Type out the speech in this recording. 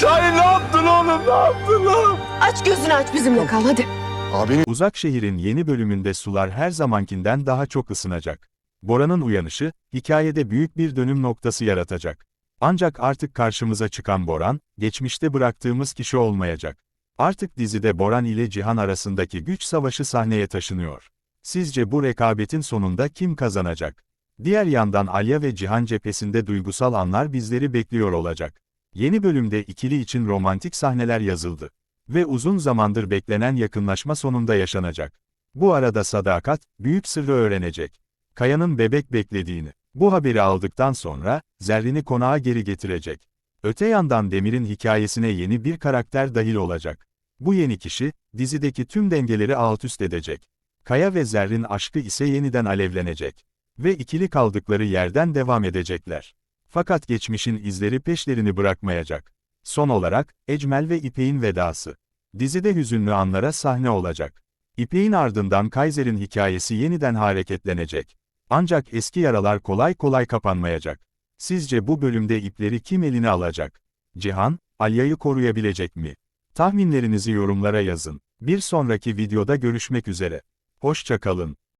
Şahin ne yaptın oğlum ne yaptın lan? Aç gözünü aç bizimle kal hadi. Abinin Uzak şehrin yeni bölümünde sular her zamankinden daha çok ısınacak. Bora'nın uyanışı, hikayede büyük bir dönüm noktası yaratacak. Ancak artık karşımıza çıkan Boran, geçmişte bıraktığımız kişi olmayacak. Artık dizide Boran ile Cihan arasındaki güç savaşı sahneye taşınıyor. Sizce bu rekabetin sonunda kim kazanacak? Diğer yandan Alya ve Cihan cephesinde duygusal anlar bizleri bekliyor olacak. Yeni bölümde ikili için romantik sahneler yazıldı. Ve uzun zamandır beklenen yakınlaşma sonunda yaşanacak. Bu arada Sadakat, büyük sırrı öğrenecek. Kaya'nın bebek beklediğini. Bu haberi aldıktan sonra, Zerrin'i konağa geri getirecek. Öte yandan Demir'in hikayesine yeni bir karakter dahil olacak. Bu yeni kişi, dizideki tüm dengeleri alt üst edecek. Kaya ve Zerrin aşkı ise yeniden alevlenecek. Ve ikili kaldıkları yerden devam edecekler. Fakat geçmişin izleri peşlerini bırakmayacak. Son olarak, Ecmel ve İpek'in vedası. Dizide hüzünlü anlara sahne olacak. İpek'in ardından Kaiser'in hikayesi yeniden hareketlenecek. Ancak eski yaralar kolay kolay kapanmayacak. Sizce bu bölümde ipleri kim eline alacak? Cihan, Alya'yı koruyabilecek mi? Tahminlerinizi yorumlara yazın. Bir sonraki videoda görüşmek üzere. Hoşça kalın.